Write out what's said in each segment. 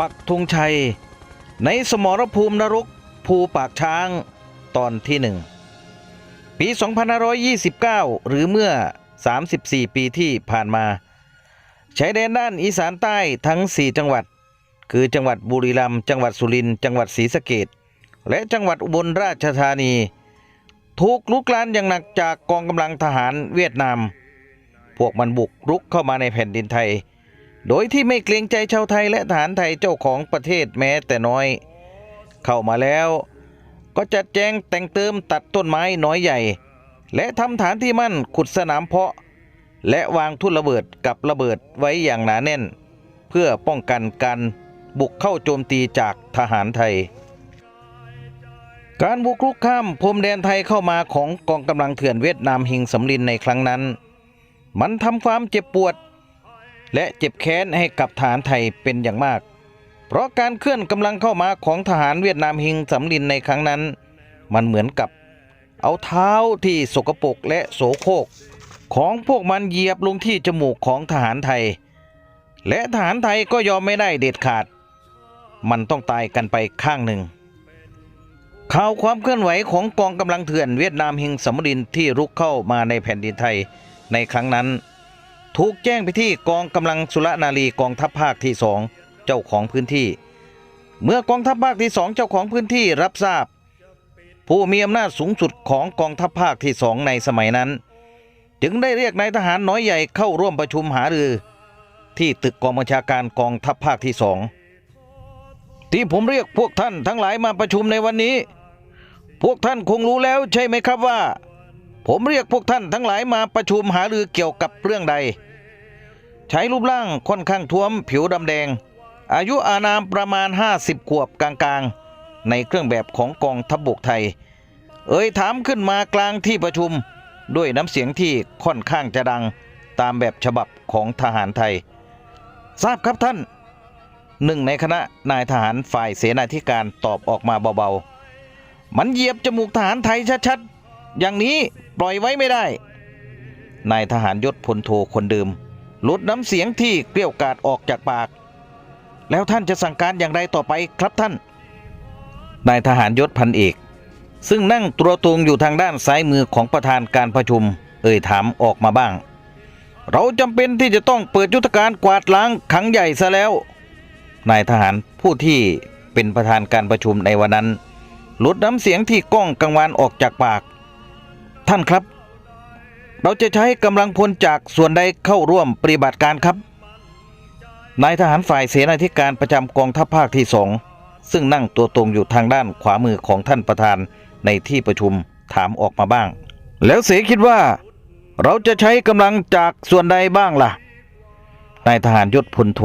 ปักธงชัย ในสมรภูมินรกภูปากช้างตอนที่หนึ่งปี 2529 หรือเมื่อ 34 ปีที่ผ่านมาชายแดนด้านอีสานใต้ทั้ง 4 จังหวัด คือจังหวัดบุรีรัมย์จังหวัดสุรินทร์จังหวัดศรีสะเกษและจังหวัดอุบลราชธานี ถูกลุกลานอย่างหนักจากกองกำลังทหารเวียดนาม พวกมันบุกรุกเข้ามาในแผ่นดินไทย โดยที่ไม่เกรงใจชาวไทยและทหารไทยเจ้าของประเทศแม้แต่น้อย เข้ามาแล้วก็จัดแจงแต่งเติมตัดต้นไม้น้อยใหญ่ และทำฐานที่มั่นขุดสนามเพาะ และวางทุ่นระเบิดกับระเบิดไว้อย่างหนาแน่น เพื่อป้องกันการบุกเข้าโจมตีจากทหารไทย การบุกรุกข้ามพรมแดนไทยเข้ามาของกองกำลังเถื่อนเวียดนามหิงสำลินในครั้งนั้น มันทำความเจ็บปวด และเจ็บแค้นให้กับทหารไทยเป็นอย่างมาก เพราะการเคลื่อนกำลังเข้ามาของทหารเวียดนามหิงสำลินในครั้งนั้น มันเหมือนกับ เอาเท้าที่สกปรกและโสโครกของพวกมันเหยียบลงที่จมูกของทหารไทย และทหารไทยก็ยอมไม่ได้เด็ดขาด มันต้องตายกันไปข้างหนึ่งข่าวความเคลื่อนไหวของกองกำลังเถื่อนเวียดนามหิงสำรินที่รุกเข้ามาในแผ่นดินไทยในครั้งนั้น ถูกแจ้งไปที่กองกำลังสุรนารีกองทัพภาคที่สองเจ้าของพื้นที่ เมื่อกองทัพภาคที่สองเจ้าของพื้นที่รับทราบ ผู้มีอำนาจสูงสุดของกองทัพภาคที่สองในสมัยนั้น จึงได้เรียกนายทหารน้อยใหญ่เข้าร่วมประชุมหารือ ที่ตึกกองบัญชาการกองทัพภาคที่สองที่ผมเรียกพวกท่านทั้งหลายมาประชุมในวันนี้ พวกท่านคงรู้แล้วใช่ไหมครับว่า ผมเรียกพวกท่านทั้งหลายมาประชุมหารือเกี่ยวกับเรื่องใด ใช้รูปร่างค่อนข้างท้วมผิวดำแดง อายุอานามประมาณ 50 ขวบกลางๆ ในเครื่องแบบของกองทัพบบกไทย เอ่ยถามขึ้นมากลางที่ประชุมด้วยน้ำเสียงที่ค่อนข้างจะดังตามแบบฉบับของทหารไทย ทราบครับท่านหนึ่งในคณะนายทหารฝ่ายเสนาธิการตอบออกมาเบาๆ มันเหยียบจมูกทหารไทยชัดๆ อย่างนี้ปล่อยไว้ไม่ได้ นายทหารยศพลโทคนเดิมลดน้ำเสียงที่เกลี้ยวกาดออกจากปาก แล้วท่านจะสั่งการอย่างไรต่อไปครับท่าน นายทหารยศพันเอก ซึ่งนั่งตัวตรงอยู่ทางด้านซ้ายมือของประธานการประชุม เอ่ยถามออกมาบ้าง เราจำเป็นที่จะต้องเปิดยุทธการกวาดล้างขังใหญ่ซะแล้ว นายทหารผู้ที่เป็นประธานการประชุมในวันนั้นลดน้ำเสียงที่ก้องกังวานออกจากปาก ท่านครับ เราจะใช้กำลังพลจากส่วนใดเข้าร่วมปฏิบัติการครับ นายทหารฝ่ายเสนาธิการประจำกองทัพภาคที่สองซึ่งนั่งตัวตรงอยู่ทางด้านขวามือของท่านประธานในที่ประชุมถามออกมาบ้าง แล้วเสคิดว่า เราจะใช้กำลังจากส่วนใดบ้างล่ะ นายทหารยศพลโท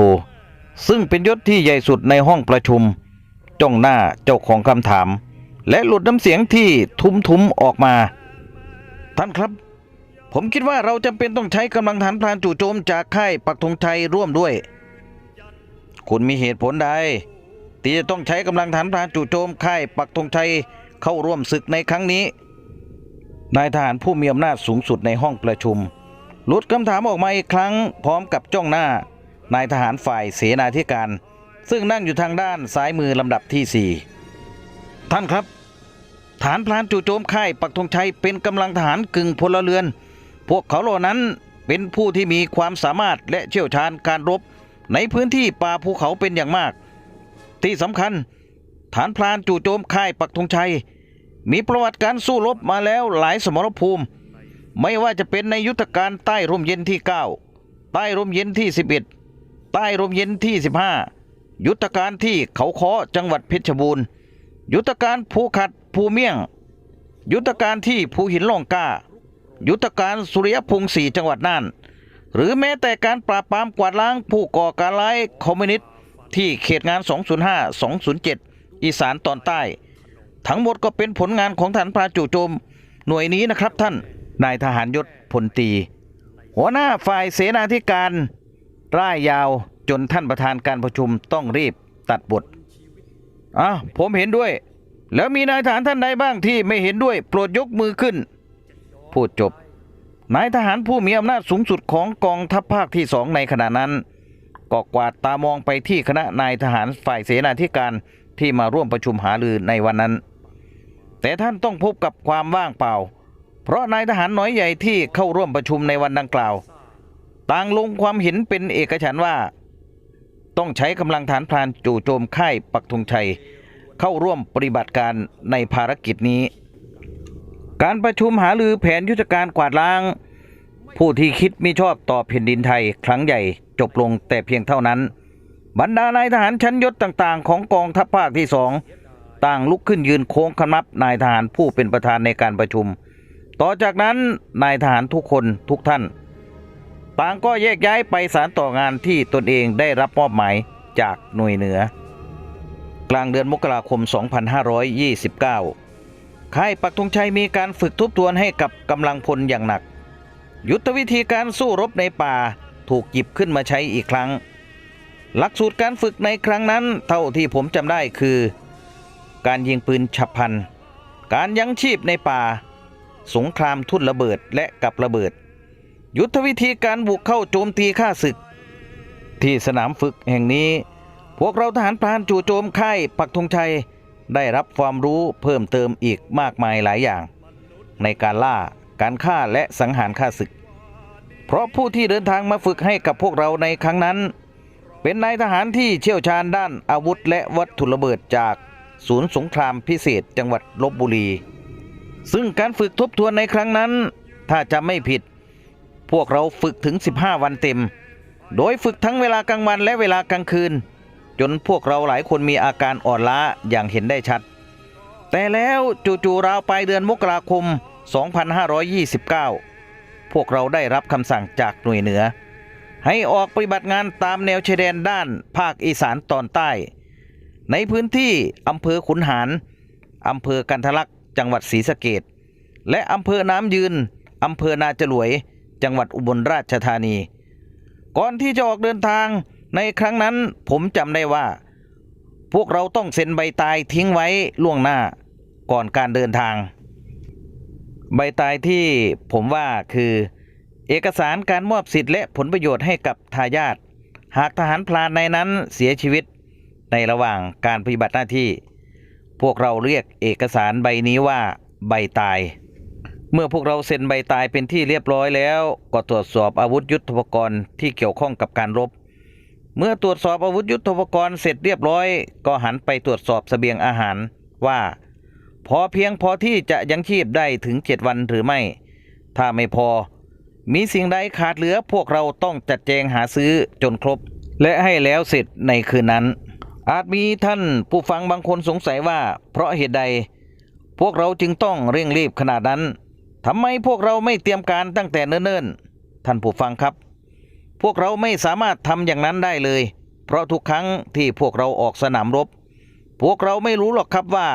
ซึ่งเป็นยศที่ใหญ่สุดในห้องประชุม จ้องหน้าเจ้าของคำถาม และหลุดน้ำเสียงที่ทุ้มๆออกมา ท่านครับ ผมคิดว่าเราจำเป็นต้องใช้กำลังฐานพรานจู่โจมจากค่ายปักธงชัยร่วมด้วย คุณมีเหตุผลใดที่จะต้องใช้กำลังฐานพรานจู่โจมค่ายปักธงชัยเข้าร่วมศึกในครั้งนี้ นายทหารผู้มีอำนาจสูงสุดในห้องประชุมหลุดคำถามออกมาอีกครั้งพร้อมกับจ้องหน้า นายทหารฝ่ายเสนาธิการ ซึ่งนั่งอยู่ทางด้านซ้ายมือลำดับที่สี่ท่านครับ ฐานพลานจู่โจมค่ายปักธงชัยเป็นกำลังทหารกึ่งพลเรือน พวกเขาเหล่านั้นเป็นผู้ที่มีความสามารถและเชี่ยวชาญการรบ ในพื้นที่ป่าภูเขาเป็นอย่างมาก ที่สำคัญ ฐานพลานจู่โจมค่ายปักธงชัย มีประวัติการสู้รบมาแล้วหลายสมรภูมิ ไม่ว่าจะเป็นในยุทธการใต้ร่มเย็นที่ 9 ใต้ร่มเย็นที่ 11 ใต้ร่มเย็นที่ 15 ยุทธการที่เขาค้อจังหวัดเพชรบูรณ์ ยุทธการภูขัด ภูเมี่ยง ยุทธการที่ภูหินล่องก้ายุทธการสุริยพงศ์สี่จังหวัดน่าน หรือแม้แต่การปราบปรามกวาดล้างผู้ก่อการร้ายคอมมิวนิสต์ที่เขตงาน 205-207 อีสานตอนใต้ ทั้งหมดก็เป็นผลงานของฐานพราจู่โจม หน่วยนี้นะครับท่านนายทหารยศพลตรีหัวหน้าฝ่ายเสนาธิการร่ายยาวจนท่านประธานการประชุมต้องรีบตัดบทอะผมเห็นด้วย แล้วมีนายทหารท่านใดบ้างที่ไม่เห็นด้วย โปรดยกมือขึ้น พูดจบ นายทหารผู้มีอำนาจสูงสุดของกองทัพภาคที่สองในขณะนั้นก็กวาดตามองไปที่คณะนายทหารฝ่ายเสนาธิการที่มาร่วมประชุมหารือในวันนั้น แต่ท่านต้องพบกับความว่างเปล่า เพราะนายทหารน้อยใหญ่ที่เข้าร่วมประชุมในวันดังกล่าว ต่างลงความเห็นเป็นเอกฉันว่า ต้องใช้กำลังฐานพรานจู่โจมค่ายปักธงชัย เข้าร่วมปฏิบัติการในภารกิจนี้ การประชุมหารือแผนยุทธการกวาดล้าง ผู้ที่คิดมิชอบต่อแผ่นดินไทยครั้งใหญ่จบลงแต่เพียงเท่านั้น บรรดานายทหารชั้นยศต่างๆ ของกองทัพภาคที่สองต่างลุกขึ้นยืนโค้งคำนับนายทหารผู้เป็นประธานในการประชุม ต่อจากนั้นนายทหารทุกคนทุกท่าน ต่างก็แยกย้ายไปสารต่องานที่ตนเองได้รับมอบหมายจากหน่วยเหนือ กลางเดือนมกราคม 2529 ค่ายปักธงชัยมีการฝึกทบทวนให้กับกำลังพลอย่างหนัก ยุทธวิธีการสู้รบในป่าถูกหยิบขึ้นมาใช้อีกครั้ง หลักสูตรการฝึกในครั้งนั้นเท่าที่ผมจำได้คือ การยิงปืนฉับพลัน การยั้งชีพในป่า สงครามทุ่นระเบิดและกับระเบิด ยุทธวิธีการบุกเข้าโจมตีข้าศึก ที่สนามฝึกแห่งนี้ พวกเราทหารพรานจู่โจมค่ายปักธงชัยได้รับความรู้เพิ่มเติมอีกมากมายหลายอย่าง ในการล่าการฆ่าและสังหารข้าศึก เพราะผู้ที่เดินทางมาฝึกให้กับพวกเราในครั้งนั้น เป็นนายทหารที่เชี่ยวชาญด้านอาวุธและวัตถุระเบิดจากศูนย์สงครามพิเศษจังหวัดลบบุรี ซึ่งการฝึกทบทวนในครั้งนั้น ถ้าจำไม่ผิด พวกเราฝึกถึง 15 วันเต็ม โดยฝึกทั้งเวลากลางวันและเวลากลางคืน จนพวกเราหลายคนมีอาการอ่อนล้าอย่างเห็นได้ชัด แต่แล้วจู่ๆราวปลายเดือนมกราคม 2529 พวกเราได้รับคำสั่งจากหน่วยเหนือ ให้ออกปฏิบัติงานตามแนวชายแดนด้านภาคอีสานตอนใต้ ในพื้นที่อำเภอขุนหารอำเภอกันทะลักจังหวัดศรีสะเกดและอำเภอน้ำยืนอำเภอนาจรวย จังหวัดอุบลราชธานี ก่อนที่จะออกเดินทาง ในครั้งนั้นผมจำได้ว่า พวกเราต้องเซ็นใบตายทิ้งไว้ล่วงหน้าก่อนการเดินทาง ใบตายที่ผมว่าคือ เอกสารการมอบสิทธิ์และผลประโยชน์ให้กับทายาทหากทหารพลานในนั้นเสียชีวิตในระหว่างการปฏิบัติหน้าที่ พวกเราเรียกเอกสารใบนี้ว่าใบตาย เมื่อพวกเราเซ็นใบตายเป็นที่เรียบร้อยแล้ว ก็ตรวจสอบอาวุธยุทโธปกรณ์ที่เกี่ยวข้องกับการรบ เมื่อตรวจสอบอาวุธยุทโธปกรณ์เสร็จเรียบร้อย ก็หันไปตรวจสอบเสบียงอาหารว่า พอเพียงพอที่จะยังชีพได้ถึง7วันหรือไม่ ถ้าไม่พอ มีสิ่งใดขาดเหลือพวกเราต้องจัดแจงหาซื้อจนครบ และให้แล้วเสร็จในคืนนั้น อาจมีท่านผู้ฟังบางคนสงสัยว่า เพราะเหตุใด พวกเราจึงต้องเร่งรีบขนาดนั้นทำไมพวกเราไม่เตรียมการตั้งแต่เนิ่นๆท่านผู้ฟังครับ วกเราไม่สามารถทำอย่างนั้นได้เลย เพราะทุกครั้งที่พวกเราออกสนามรบ พวกเราไม่รู้หรอกครับว่า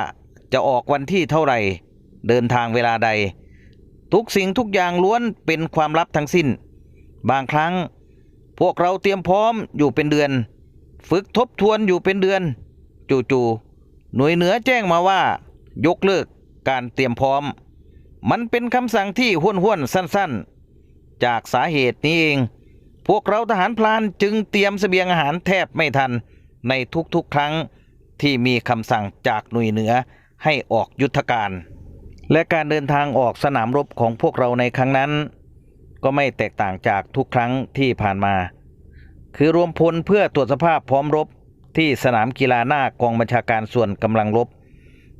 จะออกวันที่เท่าไหร่ เดินทางเวลาใด ทุกสิ่งทุกอย่างล้วนเป็นความลับทั้งสิ้น บางครั้ง พวกเราเตรียมพร้อมอยู่เป็นเดือน ฝึกทบทวนอยู่เป็นเดือน จู่ๆหน่วยเหนือแจ้งมาว่า ยกเลิกการเตรียมพร้อม มันเป็นคำสั่งที่ห้วนๆสั้น ๆ จากสาเหตุนี้เอง พวกเราทหารพลานจึงเตรียมเสบียงอาหารแทบไม่ทันในทุกๆครั้งที่มีคำสั่งจากหน่วยเหนือให้ออกยุทธการ และการเดินทางออกสนามรบของพวกเราในครั้งนั้น ก็ไม่แตกต่างจากทุกครั้งที่ผ่านมา คือรวมพลเพื่อตรวจสภาพพร้อมรบที่สนามกีฬาหน้ากองบัญชาการส่วนกำลังรบ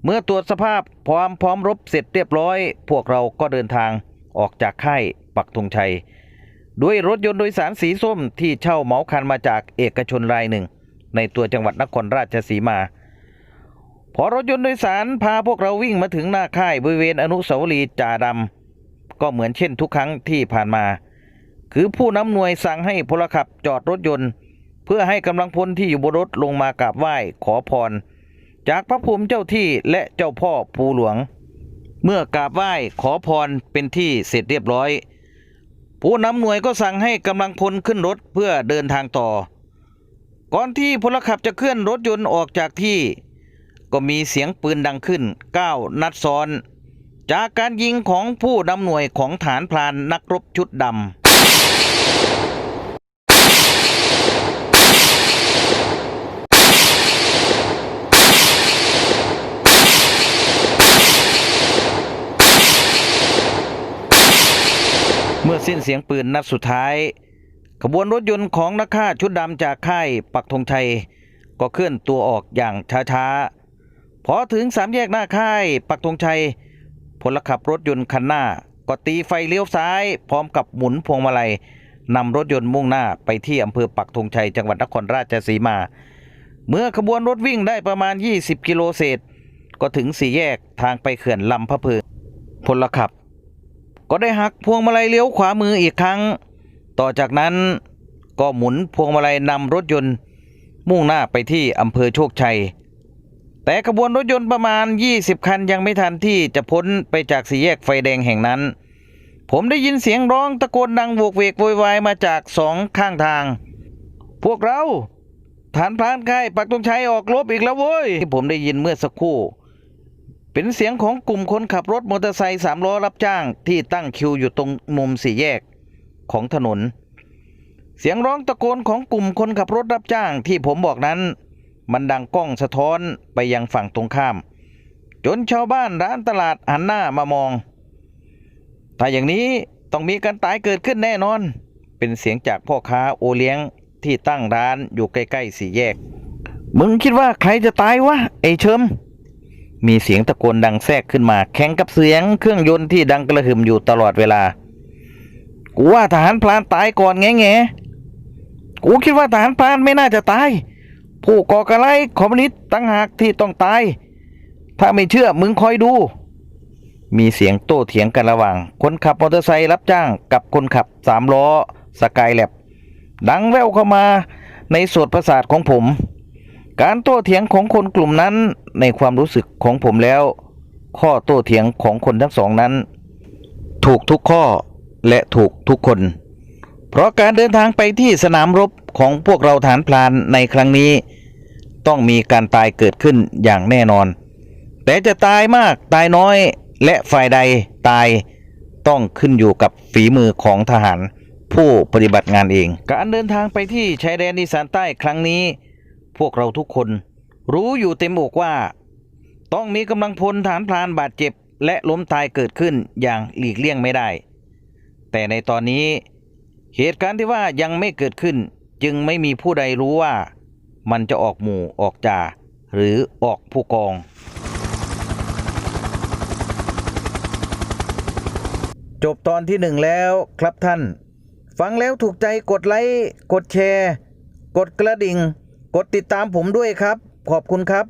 เมื่อตรวจสภาพพร้อมพร้อมรบเสร็จเรียบร้อย พวกเราก็เดินทางออกจากค่ายปักธงชัย ด้วยรถยนต์โดยสารสีส้มที่เช่าเหมาคันมาจากเอกชนรายหนึ่ง ในตัวจังหวัดนครราชสีมา พอรถยนต์โดยสารพาพวกเราวิ่งมาถึงหน้าค่ายบริเวณอนุสาวรีย์จ่าดำก็เหมือนเช่นทุกครั้งที่ผ่านมา คือผู้นำหน่วยสั่งให้พลขับจอดรถยนต์ เพื่อให้กำลังพลที่อยู่บนรถลงมากราบไหว้ขอพร จากพระภูมิเจ้าที่และเจ้าพ่อภูหลวง เมื่อกราบไหว้ขอพรเป็นที่เสร็จเรียบร้อย ผู้นำหน่วยก็สั่งให้กำลังพลขึ้นรถเพื่อเดินทางต่อ ก่อนที่พลขับจะเคลื่อนรถยนต์ออกจากที่ ก็มีเสียงปืนดังขึ้น 9 นัดซ้อน จากการยิงของผู้นำหน่วยของฐานพลานนักรบชุดดำ สิ้นเสียงปืนนัดสุดท้าย ขบวนรถยนต์ของนักฆ่าชุดดำจากค่ายปักธงชัย ก็เคลื่อนตัวออกอย่างช้าๆ พอถึงสามแยกหน้าค่ายปักธงชัย พลขับรถยนต์คันหน้า ก็ตีไฟเลี้ยวซ้าย พร้อมกับหมุนพวงมาลัยนำรถยนต์มุ่งหน้าไปที่อำเภอปักธงชัย จังหวัดนครราชสีมา เมื่อขบวนรถวิ่งได้ประมาณ 20 กิโลเศษ ก็ถึงสี่แยกทางไปเขื่อนลำพะเพิงพลขับ ก็ได้หักพวงมาลัยเลี้ยวขวามืออีกครั้ง ต่อจากนั้นก็หมุนพวงมาลัยนำรถยนต์ มุ่งหน้าไปที่อำเภอโชคชัย แต่ขบวนรถยนต์ประมาณ 20 คันยังไม่ทันที่จะพ้นไปจากสี่แยกไฟแดงแห่งนั้น ผมได้ยินเสียงร้องตะโกนดังโวกเวกโวยวายมาจากสองข้างทาง พวกเราฐานพรานค่ายปักตงชัยออกรบอีกแล้วเว้ยที่ผมได้ยินเมื่อสักครู่ เป็นเสียงของกลุ่มคนขับรถมอเตอร์ไซค์สามล้อรับจ้างที่ตั้งคิวอยู่ตรงมุมสี่แยกของถนน เสียงร้องตะโกนของกลุ่มคนขับรถรับจ้างที่ผมบอกนั้น มันดังก้องสะท้อนไปยังฝั่งตรงข้าม จนชาวบ้านร้านตลาดหันหน้ามามองถ้าอย่างนี้ต้องมีการตายเกิดขึ้นแน่นอน เป็นเสียงจากพ่อค้าโอเลี้ยงที่ตั้งร้านอยู่ใกล้ๆสี่แยก มึงคิดว่าใครจะตายวะไอเชิม มีเสียงตะโกนดังแทรกขึ้นมา แข่งกับเสียงเครื่องยนต์ที่ดังกระหึ่มอยู่ตลอดเวลา กูว่าทหารพลานตายก่อนแง่แง่กูคิดว่าทหารพลานไม่น่าจะตาย ผู้ก่อการร้ายคอมมิวนิสต์ตั้งหากที่ต้องตาย ถ้าไม่เชื่อมึงคอยดู มีเสียงโต้เถียงกันระหว่าง คนขับมอเตอร์ไซค์รับจ้างกับคนขับสามล้อสกายแลบดังแว่วเข้ามาในโสดประสาทของผม การโต้เถียงของคนกลุ่มนั้นในความรู้สึกของผมแล้ว ข้อโต้เถียงของคนทั้งสองนั้น ถูกทุกข้อและถูกทุกคน เพราะการเดินทางไปที่สนามรบของพวกเราฐานพลานในครั้งนี้ ต้องมีการตายเกิดขึ้นอย่างแน่นอน แต่จะตายมากตายน้อยและฝ่ายใดตายต้องขึ้นอยู่กับฝีมือของทหารผู้ปฏิบัติงานเอง การเดินทางไปที่ชายแดนอีสานใต้ครั้งนี้ พวกเราทุกคน รู้อยู่เต็มอกว่า ต้องมีกำลังพลฐานพลานบาดเจ็บ และล้มตายเกิดขึ้นอย่างหลีกเลี่ยงไม่ได้ แต่ในตอนนี้ เหตุการณ์ที่ว่ายังไม่เกิดขึ้น จึงไม่มีผู้ใดรู้ว่า มันจะออกหมู่ออกจ่าหรือออกผู้กอง จบตอนที่หนึ่งแล้วครับท่าน ฟังแล้วถูกใจกดไลค์ กดแชร์ กดกระดิ่ง กดติดตามผมด้วยครับ ขอบคุณครับ